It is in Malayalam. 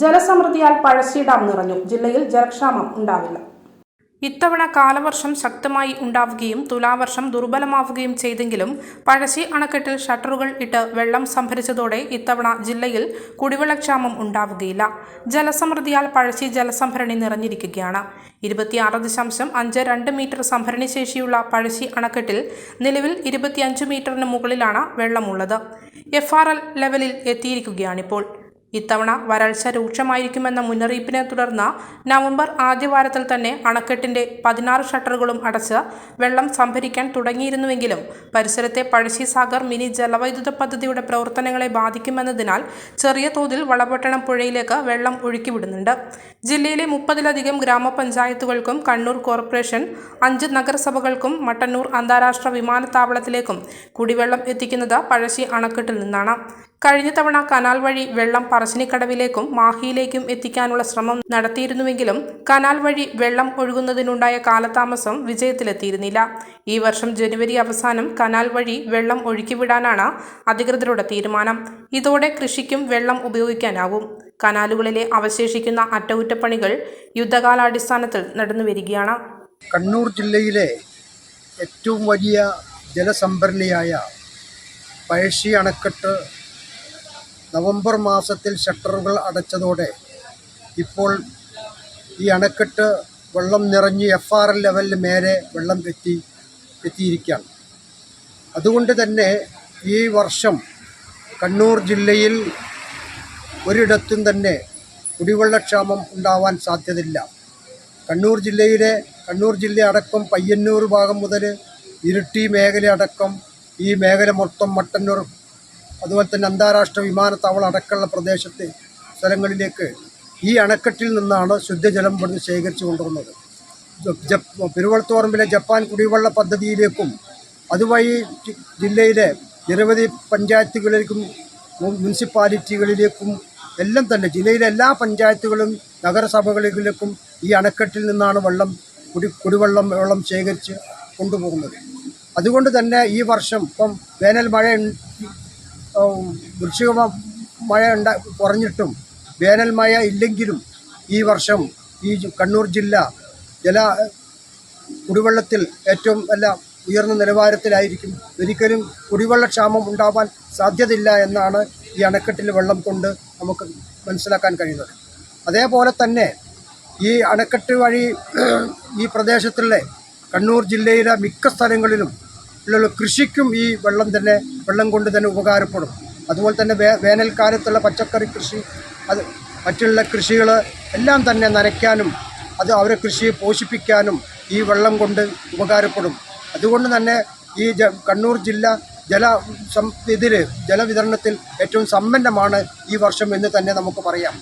ജലസമൃദ്ധിയാൽ പഴശ്ശി ഡാം നിറഞ്ഞു. ജില്ലയിൽ ജലക്ഷാമം ഉണ്ടാവില്ല. ഇത്തവണ കാലവർഷം ശക്തമായി ഉണ്ടാവുകയും തുലാവർഷം ദുർബലമാവുകയും ചെയ്തെങ്കിലും പഴശ്ശി അണക്കെട്ടിൽ ഷട്ടറുകൾ ഇട്ട് വെള്ളം സംഭരിച്ചതോടെ ഇത്തവണ ജില്ലയിൽ കുടിവെള്ളക്ഷാമം ഉണ്ടാവുകയില്ല. ജലസമൃദ്ധിയാൽ പഴശ്ശി ജലസംഭരണി നിറഞ്ഞിരിക്കുകയാണ്. ഇരുപത്തിയാറ് ദശാംശം അഞ്ച് രണ്ട് മീറ്റർ സംഭരണി ശേഷിയുള്ള പഴശ്ശി അണക്കെട്ടിൽ നിലവിൽ ഇരുപത്തിയഞ്ച് മീറ്ററിന് മുകളിലാണ് വെള്ളമുള്ളത്. എഫ് ആർ എൽ ലെവലിൽ എത്തിയിരിക്കുകയാണിപ്പോൾ. ഇത്തവണ വരൾച്ച രൂക്ഷമായിരിക്കുമെന്ന മുന്നറിയിപ്പിനെ തുടർന്ന് നവംബർ ആദ്യവാരത്തിൽ തന്നെ അണക്കെട്ടിന്റെ പതിനാറ് ഷട്ടറുകളും അടച്ച് വെള്ളം സംഭരിക്കാൻ തുടങ്ങിയിരുന്നുവെങ്കിലും പരിസരത്തെ പഴശ്ശി സാഗർ മിനി ജലവൈദ്യുത പദ്ധതിയുടെ പ്രവർത്തനങ്ങളെ ബാധിക്കുമെന്നതിനാൽ ചെറിയ തോതിൽ വളപട്ടണം പുഴയിലേക്ക് വെള്ളം ഒഴുക്കിവിടുന്നുണ്ട്. ജില്ലയിലെ മുപ്പതിലധികം ഗ്രാമപഞ്ചായത്തുകൾക്കും കണ്ണൂർ കോർപ്പറേഷൻ അഞ്ച് നഗരസഭകൾക്കും മട്ടന്നൂർ അന്താരാഷ്ട്ര വിമാനത്താവളത്തിലേക്കും കുടിവെള്ളം എത്തിക്കുന്നത് പഴശ്ശി അണക്കെട്ടിൽ നിന്നാണ്. കഴിഞ്ഞ തവണ കനാൽ വഴി വെള്ളം പറശ്ശിനിക്കടവിലേക്കും മാഹിയിലേക്കും എത്തിക്കാനുള്ള ശ്രമം നടത്തിയിരുന്നുവെങ്കിലും കനാൽ വഴി വെള്ളം ഒഴുകുന്നതിനുണ്ടായ കാലതാമസം വിജയത്തിലെത്തിയിരുന്നില്ല. ഈ വർഷം ജനുവരി അവസാനം കനാൽ വഴി വെള്ളം ഒഴുക്കിവിടാനാണ് അധികൃതരുടെ തീരുമാനം. ഇതോടെ കൃഷിക്കും വെള്ളം ഉപയോഗിക്കാനാവും. കനാലുകളിലെ അവശേഷിക്കുന്ന അറ്റകുറ്റപ്പണികൾ യുദ്ധകാലാടിസ്ഥാനത്തിൽ നടന്നുവരികയാണ്. കണ്ണൂർ ജില്ലയിലെ ഏറ്റവും വലിയ ജലസംഭരണിയായ പഴശ്ശി അണക്കെട്ട് നവംബർ മാസത്തിൽ ഷട്ടറുകൾ അടച്ചതോടെ ഇപ്പോൾ ഈ അണക്കെട്ട് വെള്ളം നിറഞ്ഞ് എഫ് ആർ എൽ ലെവലിന് മേലെ വെള്ളം എത്തി എത്തിയിരിക്കുകയാണ്. അതുകൊണ്ട് തന്നെ ഈ വർഷം കണ്ണൂർ ജില്ലയിൽ ഒരിടത്തും തന്നെ കുടിവെള്ളക്ഷാമം ഉണ്ടാവാൻ സാധ്യതയില്ല. കണ്ണൂർ ജില്ലയിലെ കണ്ണൂർ ജില്ല അടക്കം പയ്യന്നൂർ ഭാഗം മുതൽ ഇരിട്ടി മേഖല അടക്കം ഈ മേഖല മൊത്തം മട്ടന്നൂർ അതുപോലെ തന്നെ അന്താരാഷ്ട്ര വിമാനത്താവളം അടക്കമുള്ള പ്രദേശത്തെ സ്ഥലങ്ങളിലേക്ക് ഈ അണക്കെട്ടിൽ നിന്നാണ് ശുദ്ധജലം ഇവിടുന്ന് ശേഖരിച്ചു കൊണ്ടുവന്നത്. പെരുവളത്തോറമ്പിലെ ജപ്പാൻ കുടിവെള്ള പദ്ധതിയിലേക്കും അതുവഴി ജില്ലയിലെ നിരവധി പഞ്ചായത്തുകളിലേക്കും മുനിസിപ്പാലിറ്റികളിലേക്കും എല്ലാം തന്നെ ജില്ലയിലെ എല്ലാ പഞ്ചായത്തുകളും നഗരസഭകളിലേക്കും ഈ അണക്കെട്ടിൽ നിന്നാണ് വെള്ളം കുടി കുടിവെള്ളം വെള്ളം ശേഖരിച്ച് കൊണ്ടുപോകുന്നത്. അതുകൊണ്ട് തന്നെ ഈ വർഷം ഇപ്പം വേനൽ മഴ വൃശ്ചിക മഴ കുറഞ്ഞിട്ടും വേനൽ മഴ ഇല്ലെങ്കിലും ഈ വർഷം ഈ കണ്ണൂർ ജില്ല ജല കുടിവെള്ളത്തിൽ ഏറ്റവും നല്ല ഉയർന്ന നിലവാരത്തിലായിരിക്കും. ഒരിക്കലും കുടിവെള്ളക്ഷാമം ഉണ്ടാവാൻ സാധ്യതയില്ല എന്നാണ് ഈ അണക്കെട്ടിൽ വെള്ളം കൊണ്ട് നമുക്ക് മനസ്സിലാക്കാൻ കഴിയുന്നത്. അതേപോലെ തന്നെ ഈ അണക്കെട്ട് വഴി ഈ പ്രദേശത്തിലെ കണ്ണൂർ ജില്ലയിലെ മിക്ക സ്ഥലങ്ങളിലും കൃഷിക്കും ഈ വെള്ളം തന്നെ വെള്ളം കൊണ്ട് തന്നെ ഉപകാരപ്പെടും. അതുപോലെ തന്നെ വേ വേനൽക്കാലത്തുള്ള പച്ചക്കറി കൃഷി അത് മറ്റുള്ള കൃഷികൾ എല്ലാം തന്നെ നനയ്ക്കാനും അത് അവരെ കൃഷിയെ പോഷിപ്പിക്കാനും ഈ വെള്ളം കൊണ്ട് ഉപകാരപ്പെടും. അതുകൊണ്ട് തന്നെ ഈ കണ്ണൂർ ജില്ല ജല സം ഇതിൽ ജലവിതരണത്തിൽ ഏറ്റവും സമ്പന്നമാണ് ഈ വർഷം എന്ന് തന്നെ നമുക്ക് പറയാം.